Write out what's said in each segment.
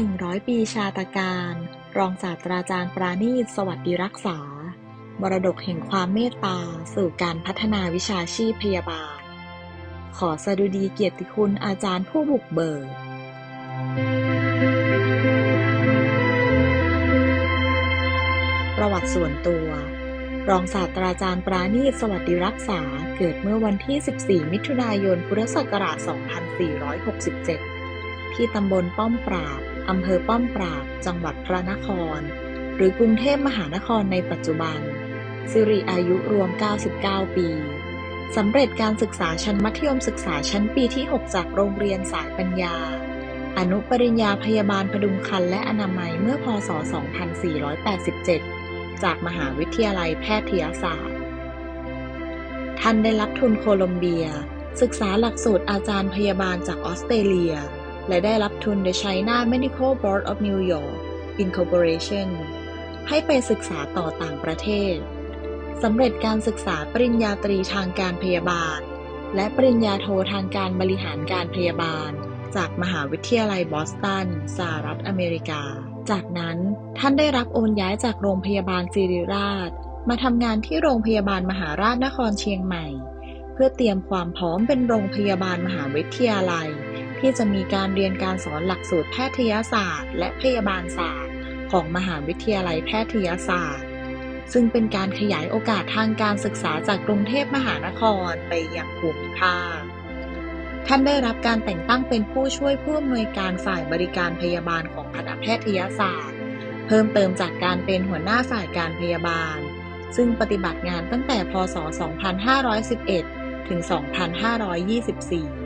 100 ปีชาตการ รองศาสตราจารย์ปราณีตสวัสดิรักษา มรดกแห่งความเมตตา สู่การพัฒนาวิชาชีพพยาบาล ขอสดุดีเกียรติคุณอาจารย์ผู้บุกเบิกประวัติส่วนตัว รองศาสตราจารย์ปราณีตสวัสดิรักษา เกิดเมื่อวันที่ 14 มิถุนายน พุทธศักราช 2467 ที่ตำบลป้อมปราบ อำเภอป้อมปราบ จังหวัดพระนคร หรือกรุงเทพมหานครในปัจจุบัน สิริอายุรวม 99 ปีสำเร็จการศึกษาชั้นมัธยมศึกษาชั้นปีที่ 6 จากโรงเรียนสายปัญญา อนุปริญญาพยาบาลพดุงครรภ์และอนามัยเมื่อพศ 2487 จากมหาวิทยาลัยแพทยศาสตร์ ท่านได้รับทุนโคลอมเบีย ศึกษาหลักสูตรอาจารย์พยาบาลจากออสเตรเลีย และได้รับทุน The China Medical Board of New York Incorporation ให้ไปศึกษาต่อต่างประเทศ สำเร็จการศึกษาปริญญาตรีทางการพยาบาล และปริญญาโททางการบริหารการพยาบาล จากมหาวิทยาลัยบอสตันสหรัฐอเมริกา จากนั้นท่านได้รับโอนย้ายจากโรงพยาบาลศิริราช มาทำงานที่โรงพยาบาลมหาราชนครเชียงใหม่ เพื่อเตรียมความพร้อมเป็นโรงพยาบาลมหาวิทยาลัย ที่จะมีการเรียนการสอนหลักสูตรแพทยศาสตร์ และพยาบาลศาสตร์ ของมหาวิทยาลัยแพทยศาสตร์ ซึ่งเป็นการขยายโอกาสทางการศึกษาจากกรุงเทพมหานครไปยังภูมิภาคท่านได้รับการแต่งตั้งเป็นผู้ช่วยผู้อำนวยการฝ่ายบริการพยาบาลของคณะแพทยศาสตร์ เพิ่มเติมจากการเป็นหัวหน้าฝ่ายการพยาบาล ซึ่งปฏิบัติงานตั้งแต่พศ 2511 ถึง 2524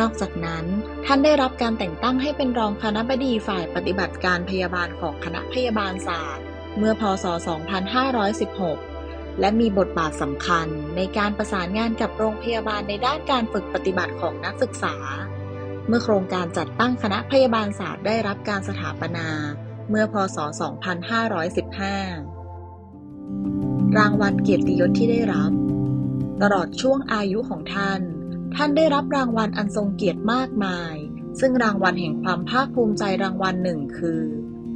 นอกจากนั้น ท่านได้รับการแต่งตั้งให้เป็นรองคณบดีฝ่ายปฏิบัติการพยาบาลของคณะพยาบาลศาสตร์ เมื่อพศ 2516 และมีบทบาทสำคัญในการประสานงานกับโรงพยาบาลในด้านการฝึกปฏิบัติของนักศึกษา เมื่อโครงการจัดตั้งคณะพยาบาลศาสตร์ได้รับการสถาปนา เมื่อพศ 2515 รางวัลเกียรติยศที่ได้รับ ตลอดช่วงอายุของท่าน ท่านได้รับรางวัลอันทรงเกียรติมากมาย ซึ่งรางวัลแห่งความภาคภูมิใจรางวัลหนึ่งคือ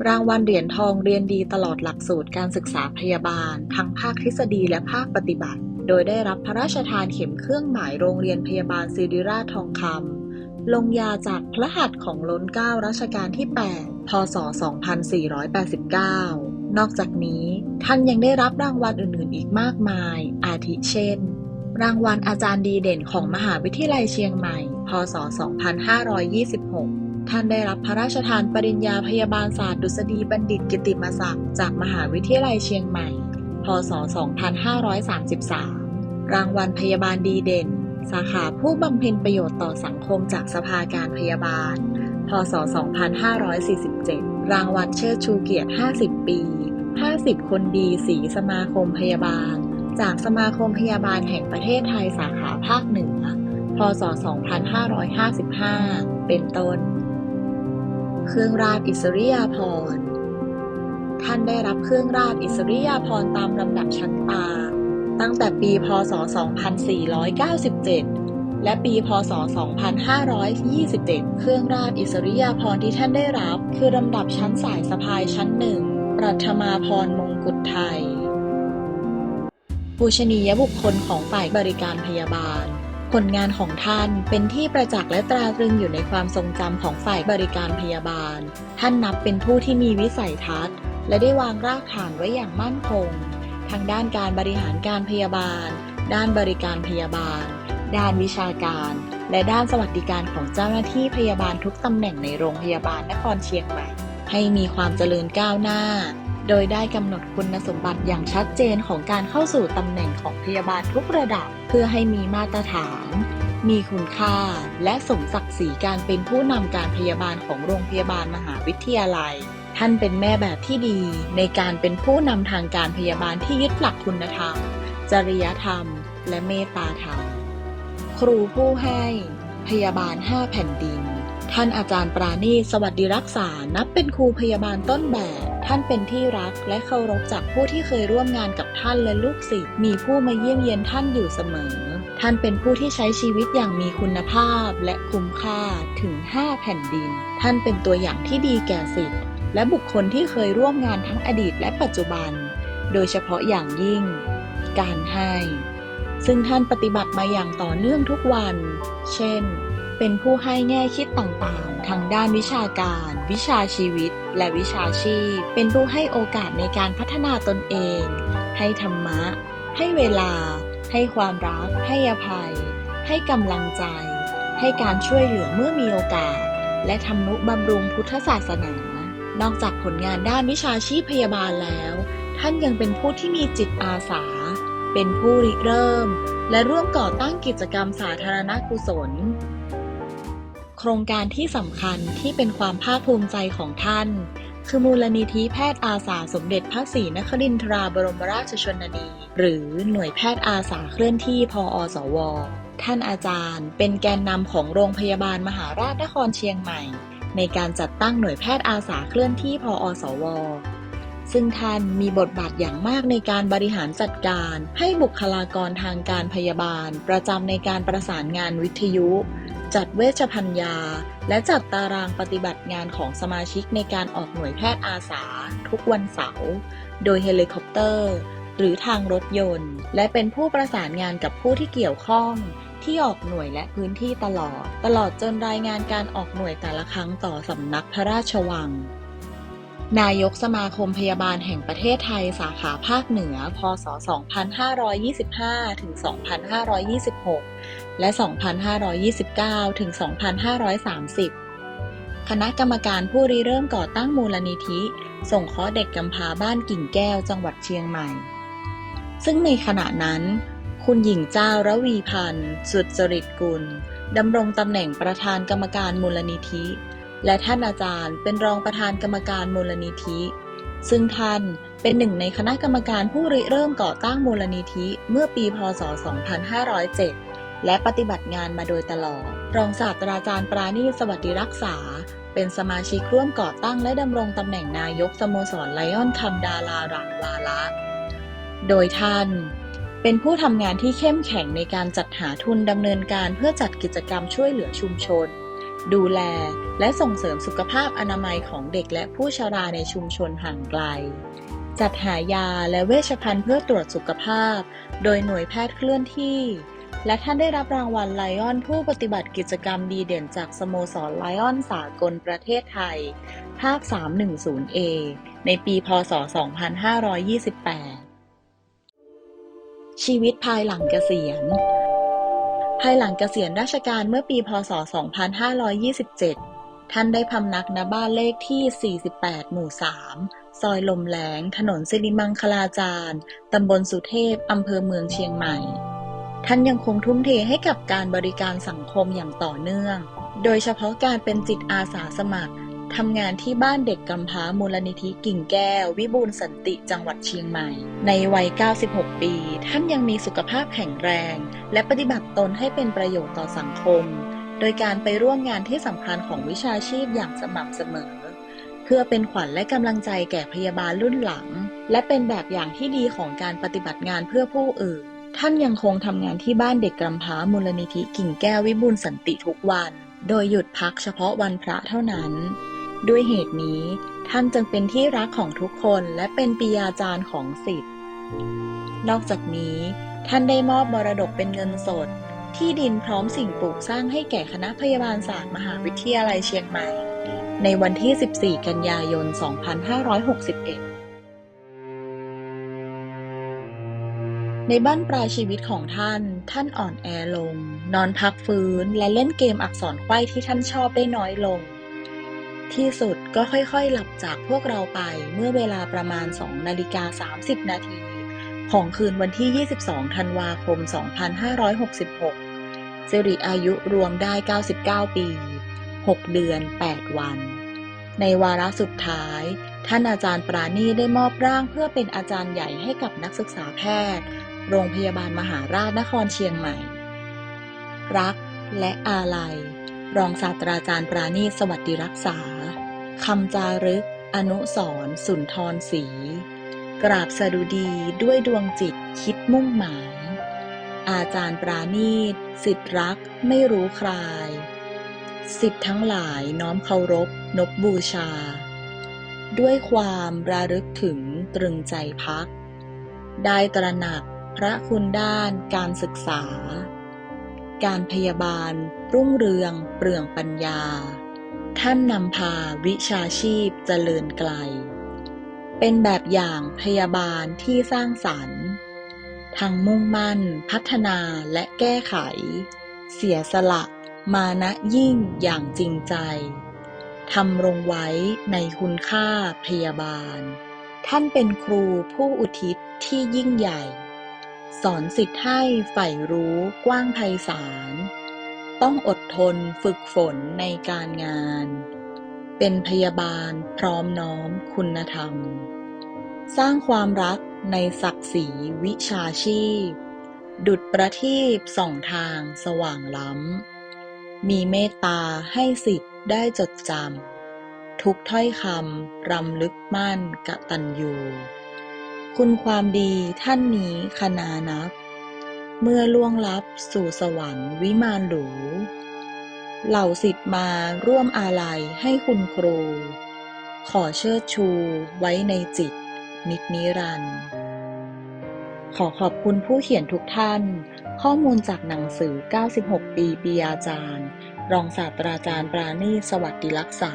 รางวัลเหรียญทองเรียนดีตลอดหลักสูตรการศึกษาพยาบาล ทั้งภาคทฤษฎีและภาคปฏิบัติ โดยได้รับพระราชทานเข็มเครื่องหมายโรงเรียนพยาบาลศิริราชทองคำลงยาจากพระหัตถ์ของล้นเก้ารัชกาลที่ 8 พศ 2489 นอกจากนี้ท่านยังได้รับรางวัลอื่นๆ อีกมากมาย อาทิเช่น รางวัลอาจารย์ดีเด่นของมหาวิทยาลัยเชียงใหม่ พศ 2526 ท่านได้รับพระราชทานปริญญาพยาบาลศาสตร์ดุษฎีบัณฑิตกิติมศักดิ์จากมหาวิทยาลัยเชียงใหม่ พศ 2533 รางวัลพยาบาลดีเด่น สาขาผู้บำเพ็ญประโยชน์ต่อสังคมจากสภาการพยาบาล พศ 2547 รางวัลเชิดชูเกียรติ 50 ปี 50 คนดีสีสมาคมพยาบาล จากสมาคมพยาบาลแห่งประเทศไทยสาขาภาคเหนือ พศ 2555 เป็นต้น เครื่องราชอิสริยาภรณ์ ท่านได้รับเครื่องราชอิสริยาภรณ์ตามลำดับชั้นตา ตั้งแต่ปี พศ 2497และปี พศ 2527 เครื่องราชอิสริยาภรณ์ที่ท่านได้รับ คือลำดับชั้นสายสะพายชั้นหนึ่งปรัฐมาพรมงกุฎไทย ปูชนียบุคคลของฝ่ายบริการพยาบาล ผลงานของท่านเป็นที่ประจักษ์และตราตรึงอยู่ในความทรงจำของฝ่ายบริการพยาบาล ท่านนับเป็นผู้ที่มีวิสัยทัศน์ และได้วางรากฐานไว้อย่างมั่นคงทั้งด้านการบริหารการพยาบาล ด้านบริการพยาบาล ด้านวิชาการ และด้านสวัสดิการของเจ้าหน้าที่พยาบาลทุกตำแหน่งในโรงพยาบาลนครเชียงใหม่ให้มีความเจริญก้าวหน้า โดยได้กำหนดคุณสมบัติอย่างชัดเจนของการเข้าสู่ตำแหน่งของพยาบาลทุกระดับ เพื่อให้มีมาตรฐาน มีคุณค่า และสมศักดิ์ศรีการเป็นผู้นำการพยาบาลของโรงพยาบาลมหาวิทยาลัย ท่านเป็นแม่แบบที่ดี ในการเป็นผู้นำทางการพยาบาลที่ยึดหลักคุณธรรม จริยธรรม และเมตตาธรรม ครูผู้ให้ พยาบาล 5 แผ่นดิน ท่านอาจารย์ปราณีสวัสดิรักษา นับเป็นครูพยาบาลต้นแบบ ท่านเป็นที่รักและเคารพจากผู้ที่เคยร่วมงานกับท่านและลูกศิษย์มีผู้มาเยี่ยมเยียนท่านอยู่เสมอ ท่านเป็นผู้ที่ใช้ชีวิตอย่างมีคุณภาพและคุ้มค่าถึง 5 แผ่นดิน ท่านเป็นตัวอย่างที่ดีแก่สิทธิ์และบุคคลที่เคยร่วมงานทั้งอดีตและปัจจุบัน โดยเฉพาะอย่างยิ่ง การให้ ซึ่งท่านปฏิบัติมาอย่างต่อเนื่องทุกวัน เช่น เป็นผู้ให้แง่คิดต่างๆ ทางด้านวิชาการ วิชาชีวิต และวิชาชีพ เป็นผู้ให้โอกาสในการพัฒนาตนเอง ให้ธรรมะ ให้เวลา ให้ความรัก ให้อภัย ให้กำลังใจ ให้การช่วยเหลือเมื่อมีโอกาส และทำนุบำรุงพุทธศาสนา นอกจากผลงานด้านวิชาชีพพยาบาลแล้ว ท่านยังเป็นผู้ที่มีจิตอาสา เป็นผู้ริเริ่ม และร่วมก่อตั้งกิจกรรมสาธารณกุศล โครงการที่สำคัญที่เป็นความภาคภูมิใจของท่าน คือมูลนิธิแพทย์อาสาสมเด็จพระศรีนครินทราบรมราชชนนี หรือหน่วยแพทย์อาสาเคลื่อนที่พออสว ท่านอาจารย์ เป็นแกนนำของโรงพยาบาลมหาราชนครเชียงใหม่ ในการจัดตั้งหน่วยแพทย์อาสาเคลื่อนที่พออสวซึ่งท่านมีบทบาทอย่างมากในการบริหารจัดการ ให้บุคลากรทางการพยาบาล ประจำในการประสานงานวิทยุ จัดเวชภัญญาและจัดตารางปฏิบัติงานของสมาชิกในการออกหน่วยแพทย์อาสา ทุกวันเสาร์ โดยเฮลิคอปเตอร์ หรือทางรถยนต์ และเป็นผู้ประสานงานกับผู้ที่เกี่ยวข้องที่ออกหน่วยและพื้นที่ตลอด ตลอดจนรายงานการออกหน่วยแต่ละครั้งต่อสำนักพระราชวัง นายกสมาคมพยาบาลแห่งประเทศไทยสาขาภาคเหนือ พศ 2525 ถึง 2526 และ 2529 ถึง 2530 คณะกรรมการผู้ริเริ่มก่อตั้งมูลนิธิ ส่งเคราะห์เด็กกำพร้าบ้านกิ่งแก้วจังหวัดเชียงใหม่ ซึ่งในขณะนั้น คุณหญิงเจ้าระวีพันธ์สุดจริตกุลดำรงตำแหน่งประธานกรรมการมูลนิธิ และท่านอาจารย์เป็นรองประธานกรรมการมูลนิธิ ซึ่งท่านเป็นหนึ่งในคณะกรรมการผู้ริเริ่มก่อตั้งมูลนิธิเมื่อปีพศ 2507 และปฏิบัติงานมาโดยตลอด รองศาสตราจารย์ปราณีสวัสดิรักษา เป็นสมาชิกร่วมก่อตั้งและดำรงตำแหน่งนายกสโมสรไลออนคำดารารังวาระโดยท่าน เป็นผู้ทำงานที่เข้มแข็งในการจัดหาทุนดำเนินการเพื่อจัดกิจกรรมช่วยเหลือชุมชน ดูแลและส่งเสริมสุขภาพอนามัยของเด็กและผู้ชราในชุมชนห่างไกล จัดหายาและเวชภัณฑ์เพื่อตรวจสุขภาพ โดยหน่วยแพทย์เคลื่อนที่ และท่านได้รับรางวัลไลออนผู้ปฏิบัติกิจกรรมดีเด่นจากสโมสรไลออนสากลประเทศไทย ภาค 310A ในปี พศ 2528 ชีวิตภายหลังเกษียณ ภายหลังเกษียณราชการเมื่อปี พศ 2527 ท่านได้พำนักณบ้านเลขที่ 48 หมู่ 3 ซอยลมแหลง ถนนสิริมังคลาจารย์ ตำบลสุเทพ อำเภอเมืองเชียงใหม่ ท่านยังคงทุ่มเทให้กับการบริการสังคมอย่างต่อเนื่อง โดยเฉพาะการเป็นจิตอาสาสมัครทำงานที่บ้านเด็กกำพร้ามูลนิธิกิ่งแก้ว วิบูลสันติจังหวัดเชียงใหม่ ในวัย 96 ปี ท่านยังมีสุขภาพแข็งแรง และปฏิบัติตนให้เป็นประโยชน์ต่อสังคม โดยการไปร่วมงานที่สำคัญของวิชาชีพอย่างสม่ำเสมอ เพื่อเป็นขวัญและกำลังใจแก่พยาบาลรุ่นหลัง และเป็นแบบอย่างที่ดีของการปฏิบัติงานเพื่อผู้อื่น ท่านยังคงทำงานที่บ้านเด็กกำพร้ามูลนิธิกิ่งแก้ววิบูลสันติทุกวัน โดยหยุดพักเฉพาะวันพระเท่านั้น ด้วยเหตุนี้ ท่านจึงเป็นที่รักของทุกคนและเป็นปิยาจารย์ของสิทธิ์นอกจากนี้ ท่านได้มอบมรดกเป็นเงินสด ที่ดินพร้อมสิ่งปลูกสร้างให้แก่คณะพยาบาลศาสตร์มหาวิทยาลัยเชียงใหม่ ในวันที่ 14 กันยายน 2561 ในบ้านปลายชีวิตของท่าน ท่านอ่อนแอลง นอนพักฟื้น และเล่นเกมอักษรไขว้ที่ท่านชอบได้น้อยลง ที่สุดก็ค่อยๆ หลับจากพวกเราไปเมื่อเวลาประมาณ2นาฬิกา30 นาที ของคืนวันที่ 22 ธันวาคม 2566 สิริอายุรวมได้ 99 ปี 6 เดือน 8 วัน ในวาระสุดท้ายท่านอาจารย์ปราณีได้มอบร่างเพื่อเป็นอาจารย์ใหญ่ให้กับนักศึกษาแพทย์ โรงพยาบาลมหาราชนครเชียงใหม่ รักและอาลัย รองศาสตราจารย์ปราณีสวัสดิรักษาคำจารึก อนุสรสุนทรศรีกราบสดุดีด้วยดวงจิตคิดมุ่งหมาย อาจารย์ปราณีตสิทธิรักไม่รู้ใครสิทธิ์ทั้งหลายน้อมเคารพ นบบูชา ด้วยความระลึกถึงตรึงใจพัก ได้ตระหนัก พระคุณด้านการศึกษา การพยาบาล รุ่งเรืองเปลืองปัญญา ท่านนำพาวิชาชีพเจริญไกล เป็นแบบอย่างพยาบาลที่สร้างสรรค์ ทั้งมุ่งมั่น พัฒนาและแก้ไข เสียสละมานะยิ่งอย่างจริงใจทำรงไว้ในคุณค่าพยาบาล ท่านเป็นครูผู้อุทิศที่ยิ่งใหญ่ สอนสิทธิ์ให้ใฝ่รู้กว้างไพศาล ต้องอดทนฝึกฝนในการงาน เป็นพยาบาลพร้อมน้อมคุณธรรม สร้างความรักในศักดิ์ศรีวิชาชีพ ดุจประทีปส่องทางสว่างล้ำ มีเมตตาให้สิทธิ์ได้จดจำ ทุกถ้อยคำรำลึกมั่นกะตัญญู คุณความดีท่านนี้คณานับ เมื่อล่วงลับสู่สวรรค์วิมานหรู เหล่าสิทธิ์มาร่วมอาลัยให้คุณครู ขอเชิดชูไว้ในจิต นิจนิรันดร์ขอขอบคุณผู้เขียนทุกท่าน ข้อมูลจากหนังสือ 96 ปีปียาจารย์ รองศาสตราจารย์ปราณีสวัสดิรักษา